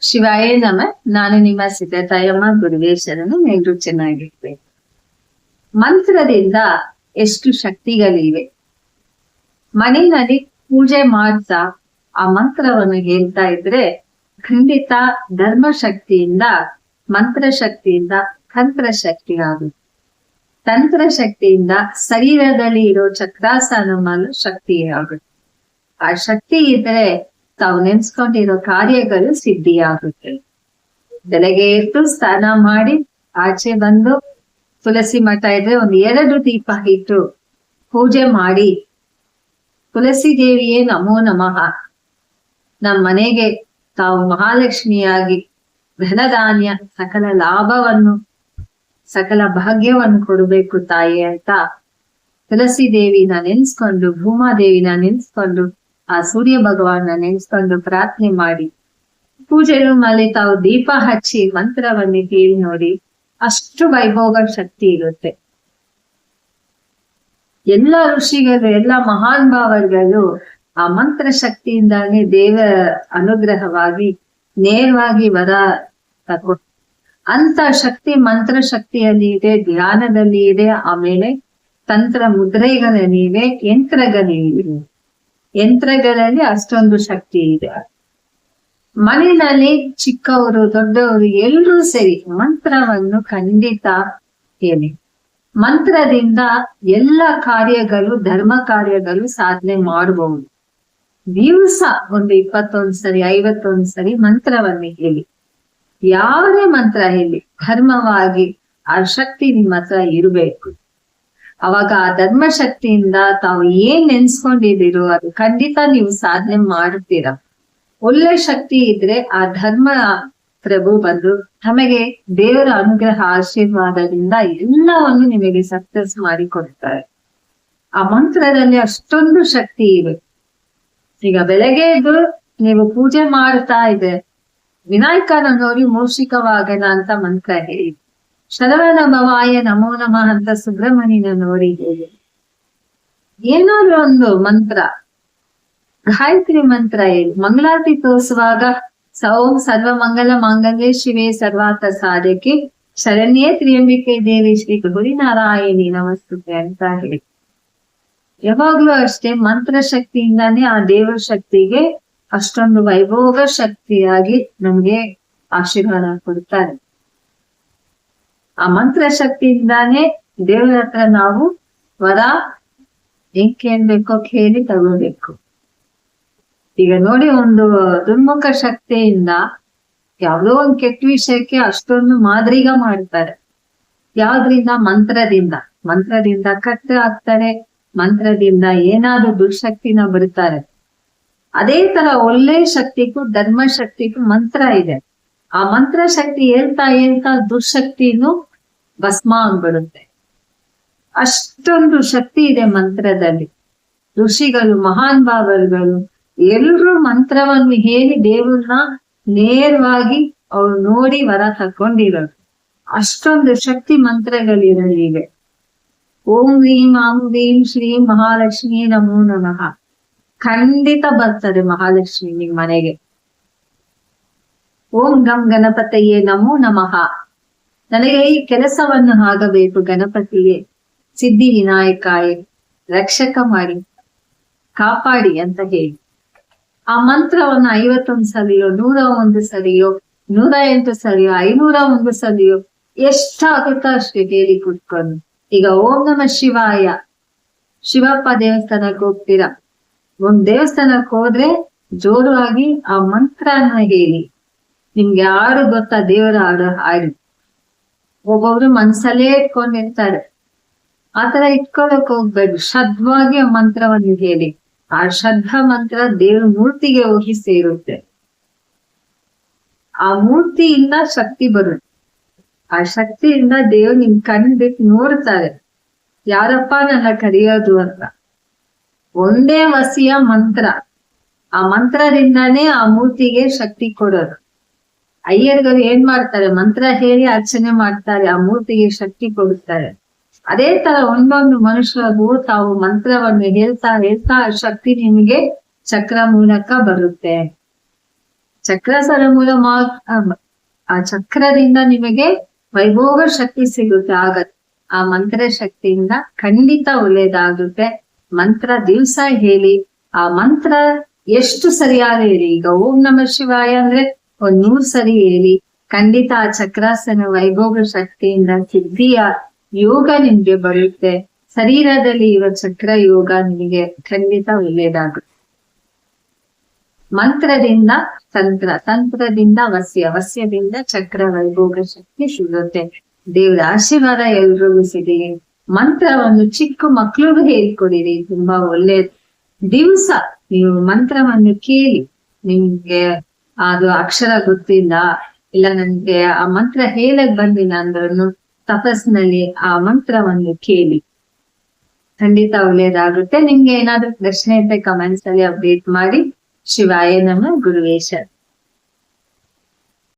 ಶಿವಾಯ ನಮ, ನಾನು ನಿಮ್ಮ ಸಿದ್ಧತಾಯಮ್ಮ, ಗುರುವೇಶ್ವರನು ಎಲ್ರು ಚೆನ್ನಾಗಿರ್ಬೇಕು. ಮಂತ್ರದಿಂದ ಎಷ್ಟು ಶಕ್ತಿಗಳಿವೆ. ಮನೆಯಲ್ಲಿ ಪೂಜೆ ಮಾಡ್ತಾ ಆ ಮಂತ್ರವನ್ನು ಹೇಳ್ತಾ ಇದ್ರೆ ಖಂಡಿತ ಧರ್ಮ ಶಕ್ತಿಯಿಂದ ಮಂತ್ರ ಶಕ್ತಿಯಿಂದ ತಂತ್ರ ಶಕ್ತಿ ಆಗುತ್ತೆ. ತಂತ್ರ ಶಕ್ತಿಯಿಂದ ಶರೀರದಲ್ಲಿ ಇರೋ ಚಕ್ರಾಸನ ಮಾಡಲು ಶಕ್ತಿ ಆಗುತ್ತೆ. ಆ ಶಕ್ತಿ ಇದ್ರೆ ತಾವು ನೆನ್ಸ್ಕೊಂಡಿರೋ ಕಾರ್ಯಗಳು ಸಿದ್ಧಿಯಾಗುತ್ತೆ. ಬೆಳಗ್ಗೆ ಎದ್ದು ಸ್ನಾನ ಮಾಡಿ ಆಚೆ ಬಂದು ತುಳಸಿ ಮಠ ಇದ್ರೆ ಒಂದ್ ಎರಡು ದೀಪ ಇಟ್ಟು ಪೂಜೆ ಮಾಡಿ. ತುಳಸಿ ದೇವಿಯೇ ನಮೋ ನಮಃ. ನಮ್ಮ ಮನೆಗೆ ತಾವು ಮಹಾಲಕ್ಷ್ಮಿಯಾಗಿ ಧನಧಾನ್ಯ, ಸಕಲ ಲಾಭವನ್ನು, ಸಕಲ ಭಾಗ್ಯವನ್ನು ಕೊಡಬೇಕು ತಾಯಿ ಅಂತ ತುಳಸಿ ದೇವಿನ ನೆನ್ಸ್ಕೊಂಡು ಭೂಮಾದೇವಿನ ನೆನ್ಸ್ಕೊಂಡು ಆ ಸೂರ್ಯ ಭಗವಾನ ನೆನೆಸ್ಕೊಂಡು ಪ್ರಾರ್ಥನೆ ಮಾಡಿ. ಪೂಜೆ ಮಾಡಿ ತಾವು ದೀಪ ಹಚ್ಚಿ ಮಂತ್ರವನ್ನು ಕೇಳಿ ನೋಡಿ ಅಷ್ಟು ವೈಭೋಗ ಶಕ್ತಿ ಇರುತ್ತೆ. ಎಲ್ಲ ಋಷಿಗಳು, ಎಲ್ಲ ಮಹಾನ್ ಭಾವಗಳು ಆ ಮಂತ್ರ ಶಕ್ತಿಯಿಂದಾಗಿ ದೇವ ಅನುಗ್ರಹವಾಗಿ ನೇರವಾಗಿ ವರ ತಗೊ. ಅಂತ ಶಕ್ತಿ ಮಂತ್ರ ಶಕ್ತಿಯಲ್ಲಿ ಇದೆ, ಧ್ಯಾನದಲ್ಲಿ ಇದೆ, ಆಮೇಲೆ ತಂತ್ರ ಮುದ್ರೆಗಳಲ್ಲಿ ಇವೆ ಯಂತ್ರಗಳಿವೆ ಯಂತ್ರಗಳಲ್ಲಿ ಅಷ್ಟೊಂದು ಶಕ್ತಿ ಇದೆ ಮನೆಯಲ್ಲಿ ಚಿಕ್ಕವರು, ದೊಡ್ಡವರು ಎಲ್ಲರೂ ಸರಿ ಮಂತ್ರವನ್ನು ಖಂಡಿತ ಹೇಳಿ ಮಂತ್ರದಿಂದ ಎಲ್ಲ ಕಾರ್ಯಗಳು, ಧರ್ಮ ಕಾರ್ಯಗಳು ಸಾಧನೆ ಮಾಡಬಹುದು ದಿವಸ ಒಂದು ಇಪ್ಪತ್ತೊಂದ್ ಸರಿ, ಐವತ್ತೊಂದ್ ಸರಿ ಮಂತ್ರವನ್ನು ಹೇಳಿ. ಯಾವುದೇ ಮಂತ್ರ ಹೇಳಿ, ಧರ್ಮವಾಗಿ ಆ ಶಕ್ತಿ ನಿಮ್ಮ ಹತ್ರ ಇರಬೇಕು. ಅವಾಗ ಆ ಧರ್ಮ ಶಕ್ತಿಯಿಂದ ತಾವು ಏನ್ ನೆನ್ಸ್ಕೊಂಡಿದ್ದೀರೋ ಅದು ಖಂಡಿತ ನೀವು ಸಾಧನೆ ಮಾಡುತ್ತೀರಾ. ಒಳ್ಳೆ ಶಕ್ತಿ ಇದ್ರೆ ಆ ಧರ್ಮ ಪ್ರಭು ಬಂದು ನಮಗೆ ದೇವರ ಅನುಗ್ರಹ ಆಶೀರ್ವಾದದಿಂದ ಎಲ್ಲವನ್ನು ನಿಮಗೆ ಸಕ್ಸಸ್ ಮಾಡಿ ಕೊಡ್ತಾರೆ. ಆ ಮಂತ್ರದಲ್ಲಿ ಅಷ್ಟೊಂದು ಶಕ್ತಿ ಇದೆ. ಈಗ ಬೆಳಗ್ಗೆ ಎದ್ದು ನೀವು ಪೂಜೆ ಮಾಡ್ತಾ ಇದೆ ವಿನಾಯಕನ ನೋಡಿ ಮೂಷಿಕವಾಗಣ ಅಂತ ಮಂತ್ರ ಹೇಳಿ ಶರವಣ ಭವಾಯ ನಮೋ ನಮಃ ಅಂತ ಸುಬ್ರಹ್ಮಣ್ಯನ ನೋಡಿದ್ದೇವೆ ಏನಾದ್ರು ಒಂದು ಮಂತ್ರ, ಗಾಯತ್ರಿ ಮಂತ್ರ ಹೇಳಿ. ಮಂಗಳಾರತಿ ತೋರಿಸುವಾಗ ಸೌಂ ಸರ್ವ ಮಂಗಲ ಮಾಂಗಲ್ಯ ಶಿವೆ ಸರ್ವಾರ್ಥ ಸಾಧಕಿ. ಶರಣ್ಯೇ ತ್ರಿಯಂಬಿಕೆ ದೇವಿ ಶ್ರೀ ಗೌರಿ ನಾರಾಯಣಿ ನಮಸ್ತುತೆ ಅಂತ ಹೇಳಿ. ಯಾವಾಗ್ಲೂ ಅಷ್ಟೇ ಮಂತ್ರ ಶಕ್ತಿಯಿಂದಾನೇ ಆ ದೇವರ ಶಕ್ತಿಗೆ ಅಷ್ಟೊಂದು ವೈಭೋಗ ಶಕ್ತಿಯಾಗಿ ನಮ್ಗೆ ಆಶೀರ್ವಾದ ಕೊಡ್ತಾರೆ. ಆ ಮಂತ್ರ ಶಕ್ತಿಯಿಂದಾನೇ ದೇವರ ಹತ್ರ ನಾವು ವರ ಏನ್ ಬೇಕೋ ಕೇಳಿ ತಗೋಬೇಕು. ಈಗ ನೋಡಿ ಒಂದು ದುರ್ಮುಖ ಶಕ್ತಿಯಿಂದ ಯಾವುದೋ ಒಂದು ಕೆಟ್ಟ ವಿಷಯಕ್ಕೆ ಅಷ್ಟೊಂದು ಮಾದರಿಗ ಮಾಡ್ತಾರೆ. ಯಾವ್ದ್ರಿಂದ? ಮಂತ್ರದಿಂದ. ಮಂತ್ರದಿಂದ ಕಟ್ಟು ಹಾಕ್ತಾರೆ ಮಂತ್ರದಿಂದ ಏನಾದ್ರೂ ದುರ್ಶಕ್ತಿನ ಬಿಡ್ತಾರೆ. ಅದೇ ತರ ಒಳ್ಳೆ ಶಕ್ತಿಗೂ ಧರ್ಮ ಶಕ್ತಿಗೂ ಮಂತ್ರ ಇದೆ. ಆ ಮಂತ್ರ ಶಕ್ತಿ ಹೇಳ್ತಾ ಹೇಳ್ತಾ ದುರ್ಶಕ್ತಿನೂ ಭಸ್ಮ ಆಗ್ಬಿಡುತ್ತೆ ಅಷ್ಟೊಂದು ಶಕ್ತಿ ಇದೆ ಮಂತ್ರದಲ್ಲಿ. ಋಷಿಗಳು, ಮಹಾನ್ ಭಾವರುಗಳು ಎಲ್ರು ಮಂತ್ರವನ್ನು ಹೇಳಿ ದೇವ್ರನ್ನ ನೇರವಾಗಿ ಅವ್ರು ನೋಡಿ ವರ ತಕ್ಕೊಂಡಿರೋರು. ಅಷ್ಟೊಂದು ಶಕ್ತಿ ಮಂತ್ರಗಳಿರಲಿವೆ ಓಂ ವೀಂ ಆಂ ವೀಂ ಶ್ರೀ ಮಹಾಲಕ್ಷ್ಮಿ ನಮೋ ನಮಃ. ಖಂಡಿತ ಬರ್ತದೆ ಮಹಾಲಕ್ಷ್ಮಿ ನಿಮ್ ಮನೆಗೆ. ಓಂ ಗಂ ಗಣಪತಿಯೇ ನಮೋ ನಮಃ. ನನಗೆ ಈ ಕೆಲಸವನ್ನು ಆಗಬೇಕು, ಗಣಪತಿಗೆ. ಸಿದ್ಧಿ ವಿನಾಯಕಾಯ, ರಕ್ಷಕ ಮಾಡಿ, ಕಾಪಾಡಿ ಅಂತ ಹೇಳಿ. ಆ ಮಂತ್ರವನ್ನ ಐವತ್ತೊಂದು ಸಲಿಯೋ ನೂರ ಒಂದು ಸಲಿಯೋ ನೂರ ಎಂಟು ಸಲಿಯೋ ಐನೂರ ಒಂದು ಸಲಿಯೋ ಎಷ್ಟಾಗುತ್ತೋ ಅಷ್ಟು ಹೇಳಿ ಕುತ್ಕೊಂಡು. ಈಗ ಓಂ ನಮ ಶಿವಾಯ. ಶಿವಪ್ಪ ದೇವಸ್ಥಾನಕ್ಕೆ ಹೋಗ್ತೀರಾ? ಒಂದ್ ದೇವಸ್ಥಾನಕ್ಕೆ ಹೋದ್ರೆ ಜೋರಾಗಿ ಆ ಮಂತ್ರನ ಹೇಳಿ. ನಿಮ್ಗೆ ಯಾರು ಗೊತ್ತಾ ದೇವರ ಹಾಡು ಹಾಡಿ ಒಬ್ಬೊಬ್ರು ಮನ್ಸಲ್ಲೇ ಇಟ್ಕೊಂಡಿರ್ತಾರೆ ಆತರ ಇಟ್ಕೊಳಕ್ ಹೋಗ್ಬೇಡ ಶ್ರದ್ಧವಾಗಿ ಮಂತ್ರವನ್ನು ಹೇಳಿ. ಆ ಶ್ರದ್ಧ ಮಂತ್ರ ದೇವ್ರ ಮೂರ್ತಿಗೆ ಹೋಗಿ ಸೇರುತ್ತೆ. ಆ ಮೂರ್ತಿಯಿಂದ ಶಕ್ತಿ ಬರುತ್ತೆ. ಆ ಶಕ್ತಿಯಿಂದ ದೇವ್ ನಿಮ್ ಕಣ್ ಬಿಟ್ಟು ನೋಡ್ತಾರೆ. ಯಾರಪ್ಪ ನನ್ನ ಕರೆಯೋದು ಅಂತ. ಒಂದೇ ವಸಿಯ ಮಂತ್ರ. ಆ ಮಂತ್ರದಿಂದಾನೇ ಆ ಮೂರ್ತಿಗೆ ಶಕ್ತಿ ಕೊಡೋದು. ಅಯ್ಯರ್ಗಳು ಏನ್ ಮಾಡ್ತಾರೆ? ಮಂತ್ರ ಹೇಳಿ ಅರ್ಚನೆ ಮಾಡ್ತಾರೆ, ಆ ಮೂರ್ತಿಗೆ ಶಕ್ತಿ ಕೊಡುತ್ತಾರೆ. ಅದೇ ತರ ಒಂದೊಂದು ಮನುಷ್ಯರಿಗೂ ತಾವು ಮಂತ್ರವನ್ನು ಹೇಳ್ತಾ ಹೇಳ್ತಾ ಶಕ್ತಿ ನಿಮಗೆ ಚಕ್ರ ಮೂಲಕ ಬರುತ್ತೆ. ಚಕ್ರ ಸರ ಮೂಲ ಆ ಚಕ್ರದಿಂದ ನಿಮಗೆ ವೈಭೋಗ ಶಕ್ತಿ ಸಿಗುತ್ತೆ. ಆಗ ಆ ಮಂತ್ರ ಶಕ್ತಿಯಿಂದ ಖಂಡಿತ ಒಳ್ಳೇದಾಗುತ್ತೆ ಮಂತ್ರ ದಿವಸ ಹೇಳಿ, ಆ ಮಂತ್ರ ಎಷ್ಟು ಸರಿಯಾದ ಹೇಳಿ. ಈಗ ಓಂ ನಮ ಶಿವಾಯ ಅಂದ್ರೆ ಒಂದ್ ನೂರ್ ಸರಿ ಹೇಳಿ, ಖಂಡಿತ ಆ ಚಕ್ರಾಸನ ವೈಭೋಗ ಶಕ್ತಿಯಿಂದ ಸಿದ್ಧಿಯ ಯೋಗ ನಿಮ್ಗೆ ಬರುತ್ತೆ. ಶರೀರದಲ್ಲಿ ಇರೋ ಚಕ್ರ ಯೋಗ ನಿಮಗೆ ಖಂಡಿತ ಒಳ್ಳೇದಾಗುತ್ತೆ. ಮಂತ್ರದಿಂದ ತಂತ್ರ, ತಂತ್ರದಿಂದ ವಸ್ಯ, ವಸ್ಯದಿಂದ ಚಕ್ರ ವೈಭೋಗ ಶಕ್ತಿ ಸಿಗುತ್ತೆ. ದೇವರ ಆಶೀರ್ವಾದ ಎಲ್ರಿಗೂ ಸಿಗಲಿ. ಮಂತ್ರವನ್ನು ಚಿಕ್ಕ ಮಕ್ಕಳಿಗೂ ಹೇಳ್ಕೊಡಿರಿ, ತುಂಬಾ ಒಳ್ಳೇದು. ದಿವಸ ನೀವು ಮಂತ್ರವನ್ನು ಕೇಳಿ, ನಿಮ್ಗೆ ಅದು ಅಕ್ಷರ ಗೊತ್ತಿಲ್ಲ. ಇಲ್ಲ ನನ್ಗೆ ಆ ಮಂತ್ರ ಹೇಳಕ್ ಬಂದಿಲ್ಲ ಅಂದ್ರೂ ತಪಸ್ನಲ್ಲಿ ಆ ಮಂತ್ರವನ್ನು ಕೇಳಿ. ಖಂಡಿತ ಒಳ್ಳೇದಾಗುತ್ತೆ ನಿಮ್ಗೆ ಏನಾದ್ರೂ ಪ್ರಶ್ನೆ ಇದ್ರೆ ಕಮೆಂಟ್ಸ್ ಅಲ್ಲಿ ಅಪ್ಡೇಟ್ ಮಾಡಿ. ಶಿವಾಯ ನಮ್ಮ ಗುರುವೇಶ.